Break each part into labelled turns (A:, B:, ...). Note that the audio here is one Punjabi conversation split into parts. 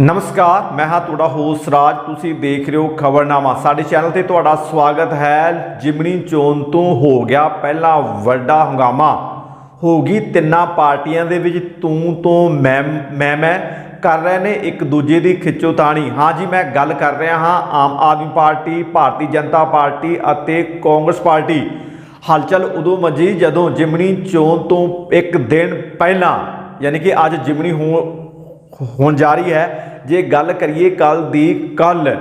A: ਨਮਸਕਾਰ, ਮੈਂ ਹਾਂ ਤੁਹਾਡਾ ਹੋਸਟ ਰਾਜ। ਤੁਸੀਂ ਦੇਖ ਰਹੇ ਹੋ ਖਬਰਨਾਮਾ। ਸਾਡੇ ਚੈਨਲ ਤੇ ਤੁਹਾਡਾ ਸਵਾਗਤ ਹੈ। ਜਿਮਨੀ ਚੋਣ ਤੋਂ ਹੋ ਗਿਆ ਪਹਿਲਾ ਵੱਡਾ ਹੰਗਾਮਾ। ਹੋ ਗਈ ਤਿੰਨਾਂ ਪਾਰਟੀਆਂ ਦੇ ਵਿੱਚ ਤੂੰ ਤੋਂ ਮੈਂ ਮੈਂ ਮੈਂ ਕਰ ਰਹੇ ਨੇ ਇੱਕ ਦੂਜੇ ਦੀ ਖਿੱਚੋਤਾਣੀ। ਹਾਂ ਜੀ, ਮੈਂ ਗੱਲ ਕਰ ਰਿਹਾ ਹਾਂ। ਆਮ ਆਦਮੀ ਪਾਰਟੀ, ਭਾਰਤੀ ਜਨਤਾ ਪਾਰਟੀ ਅਤੇ ਕਾਂਗਰਸ ਪਾਰਟੀ। ਹਲਚਲ ਉਦੋਂ ਮੱਜੀ ਜਦੋਂ ਜਿਮਨੀ ਚੋਣ ਤੋਂ ਇੱਕ ਦਿਨ ਪਹਿਲਾਂ, ਯਾਨੀ ਕਿ ਅੱਜ ਜਿਮਨੀ ਹੋ ਹੋਣ ਜਾ ਰਹੀ ਹੈ। ਜੇ ਗੱਲ ਕਰੀਏ ਕੱਲ ਦੀ, ਕੱਲ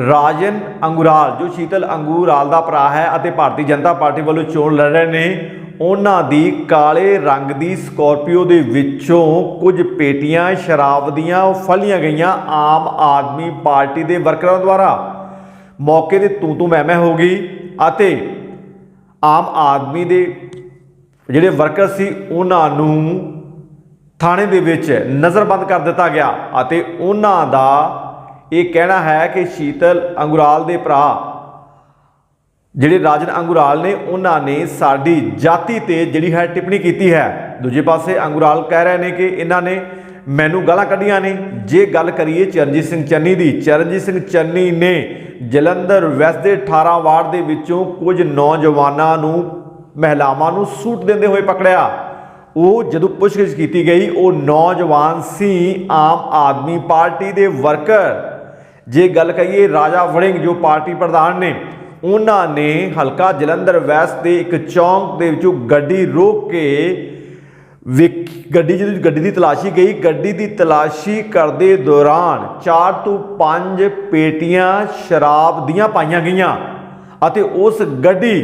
A: ਰਾਜਨ ਅੰਗੁਰਾਲ, ਜੋ ਸ਼ੀਤਲ ਅੰਗੂਰਾਲ ਦਾ ਭਰਾ ਹੈ ਅਤੇ ਭਾਰਤੀ ਜਨਤਾ ਪਾਰਟੀ ਵੱਲੋਂ ਚੋਣ ਲੜ ਰਹੇ ਨੇ, ਉਹਨਾਂ ਦੀ ਕਾਲੇ ਰੰਗ ਦੀ ਸਕੋਰਪੀਓ ਦੇ ਵਿੱਚੋਂ ਕੁਝ ਪੇਟੀਆਂ, ਸ਼ਰਾਬ ਦੀਆਂ ਫਲੀਆਂ ਗਈਆਂ ਆਮ ਆਦਮੀ ਪਾਰਟੀ ਦੇ ਵਰਕਰਾਂ ਦੁਆਰਾ। ਮੌਕੇ ਤੇ ਤੂੰ ਤੂੰ ਮੈਂ ਮੈਂ ਹੋ ਗਈ ਅਤੇ ਆਮ ਆਦਮੀ ਦੇ ਜਿਹੜੇ ਵਰਕਰ ਸੀ, ਉਹਨਾਂ ਨੂੰ ਥਾਣੇ ਦੇ ਵਿੱਚ ਨਜ਼ਰਬੰਦ ਕਰ ਦਿੱਤਾ ਗਿਆ ਅਤੇ ਉਹਨਾਂ ਦਾ ਇਹ ਕਹਿਣਾ ਹੈ ਕਿ ਸ਼ੀਤਲ ਅੰਗੁਰਾਲ ਦੇ ਭਰਾ ਜਿਹੜੇ ਰਾਜਨ ਅੰਗੁਰਾਲ ਨੇ, ਉਹਨਾਂ ਨੇ ਸਾਡੀ ਜਾਤੀ ਤੇ ਜਿਹੜੀ ਹੈ ਟਿੱਪਣੀ ਕੀਤੀ ਹੈ। ਦੂਜੇ ਪਾਸੇ ਅੰਗੁਰਾਲ ਕਹਿ ਰਹੇ ਨੇ ਕਿ ਇਹਨਾਂ ਨੇ ਮੈਨੂੰ ਗਾਲਾਂ ਕੱਢੀਆਂ ਨੇ। ਜੇ ਗੱਲ ਕਰੀਏ ਚਰਨਜੀਤ ਸਿੰਘ ਚੰਨੀ ਦੀ, ਚਰਨਜੀਤ ਸਿੰਘ ਚੰਨੀ ਨੇ ਜਲੰਧਰ ਵੈਸਟ ਦੇ 18 ਵਾਰਡ ਦੇ ਵਿੱਚੋਂ ਕੁਝ ਨੌਜਵਾਨਾਂ ਨੂੰ, ਮਹਿਲਾਵਾਂ ਨੂੰ ਸੂਟ ਦਿੰਦੇ ਹੋਏ ਪਕੜਿਆ। ਉਹ ਜਦੋਂ ਪੁੱਛਗਿੱਛ ਕੀਤੀ ਗਈ, ਉਹ ਨੌਜਵਾਨ ਸੀ ਆਮ ਆਦਮੀ ਪਾਰਟੀ ਦੇ ਵਰਕਰ। ਜੇ ਗੱਲ ਕਰੀਏ ਰਾਜਾ ਵੜਿੰਗ, ਜੋ ਪਾਰਟੀ ਪ੍ਰਧਾਨ ਨੇ, ਉਹਨਾਂ ਨੇ ਹਲਕਾ ਜਲੰਧਰ ਵੈਸਟ ਦੇ ਇੱਕ ਚੌਂਕ ਦੇ ਵਿੱਚੋਂ ਗੱਡੀ ਰੋਕ ਕੇ ਵਿਕ ਗੱਡੀ ਜਦੋਂ ਗੱਡੀ ਦੀ ਤਲਾਸ਼ੀ ਗਈ। ਗੱਡੀ ਦੀ ਤਲਾਸ਼ੀ ਕਰਦੇ ਦੌਰਾਨ 4 ਤੋਂ 5 ਪੇਟੀਆਂ ਸ਼ਰਾਬ ਦੀਆਂ ਪਾਈਆਂ ਗਈਆਂ ਅਤੇ ਉਸ ਗੱਡੀ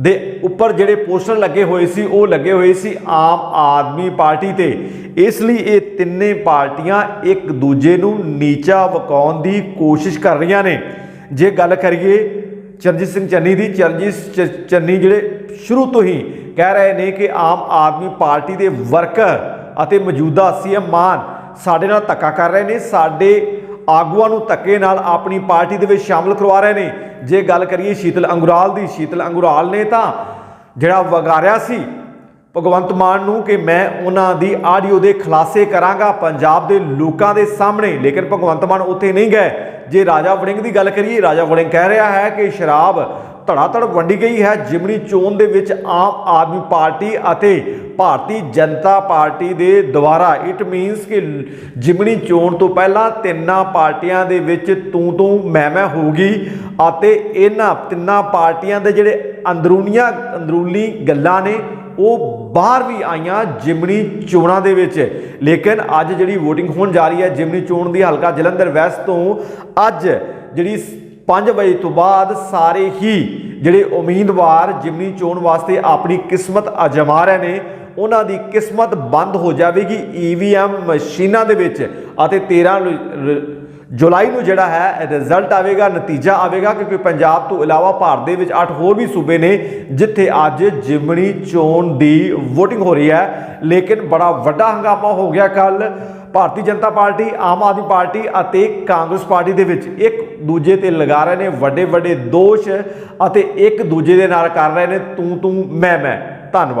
A: ਦੇ ਉੱਪਰ ਜਿਹੜੇ ਪੋਸਟਰ ਲੱਗੇ ਹੋਏ ਸੀ, ਉਹ ਲੱਗੇ ਹੋਏ ਸੀ ਆਮ ਆਦਮੀ ਪਾਰਟੀ ਤੇ। ਇਸ ਲਈ ਇਹ ਤਿੰਨੇ ਪਾਰਟੀਆਂ ਇੱਕ ਦੂਜੇ ਨੂੰ ਨੀਚਾ ਵਕਾਉਣ ਦੀ ਕੋਸ਼ਿਸ਼ ਕਰ ਰਹੀਆਂ ਨੇ। ਜੇ ਗੱਲ ਕਰੀਏ ਚਰਨਜੀਤ ਸਿੰਘ ਚੰਨੀ ਦੀ, ਚਰਨਜੀਤ ਚ- ਚੰਨੀ ਜਿਹੜੇ ਸ਼ੁਰੂ ਤੋਂ ਹੀ ਕਹਿ ਰਹੇ ਨੇ ਕਿ ਆਮ ਆਦਮੀ ਪਾਰਟੀ ਦੇ ਵਰਕਰ ਅਤੇ ਮੌਜੂਦਾ ਸੀਐਮ ਮਾਨ ਸਾਡੇ ਨਾਲ ਧੱਕਾ ਕਰ ਰਹੇ ਨੇ, ਸਾਡੇ ਆਗੂਆਂ ਨੂੰ ਧੱਕੇ ਨਾਲ ਆਪਣੀ ਪਾਰਟੀ ਦੇ ਵਿੱਚ ਸ਼ਾਮਲ ਕਰਵਾ ਰਹੇ ਨੇ। ਜੇ ਗੱਲ ਕਰੀਏ ਸ਼ੀਤਲ ਅੰਗੁਰਾਲ ਦੀ, ਸ਼ੀਤਲ ਅੰਗੁਰਾਲ ਨੇ ਤਾਂ ਜਿਹੜਾ ਵਗਾਰਿਆ ਸੀ, ਭਗਵੰਤ ਮਾਨ ਨੂੰ ਕਿ ਮੈਂ ਉਹਨਾਂ ਦੀ ਆਡੀਓ ਦੇ ਖੁਲਾਸੇ ਕਰਾਂਗਾ, ਪੰਜਾਬ ਦੇ ਲੋਕਾਂ ਦੇ ਸਾਹਮਣੇ। ਲੇਕਿਨ ਭਗਵੰਤ ਮਾਨ ਉੱਥੇ ਨਹੀਂ ਗਏ। ਜੇ ਰਾਜਾ ਵੜਿੰਗ ਦੀ ਗੱਲ ਕਰੀਏ, ਰਾਜਾ ਵੜਿੰਗ ਕਹਿ ਰਿਹਾ ਹੈ ਕਿ ਸ਼ਰਾਬ ਧੜਾਧੜ ਵੰਡੀ ਗਈ ਹੈ। ਜਿਮਨੀ ਚੋਣ ਦੇ ਵਿੱਚ ਆਮ ਆਦਮੀ ਪਾਰਟੀ ਅਤੇ ਭਾਰਤੀ ਜਨਤਾ ਪਾਰਟੀ ਦੇ ਦੁਆਰਾ ਇਟ ਮੀਨਸ ਕਿ ਜਿਮਣੀ ਚੋਣ ਤੋਂ ਪਹਿਲਾਂ ਤਿੰਨਾਂ ਪਾਰਟੀਆਂ ਦੇ ਵਿੱਚ ਤੂੰ ਤੂੰ, ਮੈਂ ਮੈਂ ਹੋਊਗੀ ਅਤੇ ਇਹਨਾਂ ਤਿੰਨਾਂ ਪਾਰਟੀਆਂ ਦੇ ਜਿਹੜੇ ਅੰਦਰੂਨੀਆਂ, ਅੰਦਰੂਨੀ ਗੱਲਾਂ ਨੇ, ਉਹ ਬਾਹਰ ਵੀ ਆਈਆਂ ਜਿਮਣੀ ਚੋਣਾਂ ਦੇ ਵਿੱਚ। ਲੇਕਿਨ ਅੱਜ ਜਿਹੜੀ VOTING ਹੋਣ ਜਾ ਰਹੀ ਹੈ ਜਿਮਣੀ ਚੋਣ ਦੀ, ਹਲਕਾ ਜਲੰਧਰ ਵੈਸਟ ਤੋਂ, ਅੱਜ ਜਿਹੜੀ 5 ਵਜੇ ਤੋਂ ਬਾਅਦ ਸਾਰੇ ਹੀ ਜਿਹੜੇ ਉਮੀਦਵਾਰ ਜਿਮਨੀ ਚੋਣ ਵਾਸਤੇ ਆਪਣੀ ਕਿਸਮਤ ਅਜਮਾ ਰਹੇ ਨੇ ਉਹਨਾਂ ਦੀ ਕਿਸਮਤ ਬੰਦ ਹੋ ਜਾਵੇਗੀ ਈਵੀਐਮ ਮਸ਼ੀਨਾਂ ਦੇ ਵਿੱਚ ਅਤੇ 13 ਜੁਲਾਈ ਨੂੰ ਜਿਹੜਾ ਹੈ ਰਿਜ਼ਲਟ ਆਵੇਗਾ, ਨਤੀਜਾ ਆਵੇਗਾ, ਕਿਉਂਕਿ ਪੰਜਾਬ ਤੋਂ ਇਲਾਵਾ ਭਾਰਤ ਦੇ ਵਿੱਚ 8 ਹੋਰ ਵੀ ਸੂਬੇ ਨੇ ਜਿੱਥੇ ਅੱਜ ਜਿਮਣੀ ਚੋਣ ਦੀ VOTING ਹੋ ਰਹੀ ਹੈ। ਲੇਕਿਨ ਬੜਾ ਵੱਡਾ ਹੰਗਾਮਾ ਹੋ ਗਿਆ ਕੱਲ ਭਾਰਤੀ ਜਨਤਾ ਪਾਰਟੀ, ਆਮ ਆਦਮੀ ਪਾਰਟੀ ਅਤੇ ਕਾਂਗਰਸ ਪਾਰਟੀ ਦੇ ਵਿੱਚ ਇੱਕ ਦੂਜੇ ਤੇ ਲਗਾ ਰਹੇ ਨੇ ਵੱਡੇ ਵੱਡੇ ਦੋਸ਼ ਅਤੇ ਇੱਕ ਦੂਜੇ ਦੇ ਨਾਲ ਕਰ ਰਹੇ ਨੇ ਤੂੰ ਤੂੰ ਮੈਂ ਮੈਂ ਧੰਨਵਾਦ।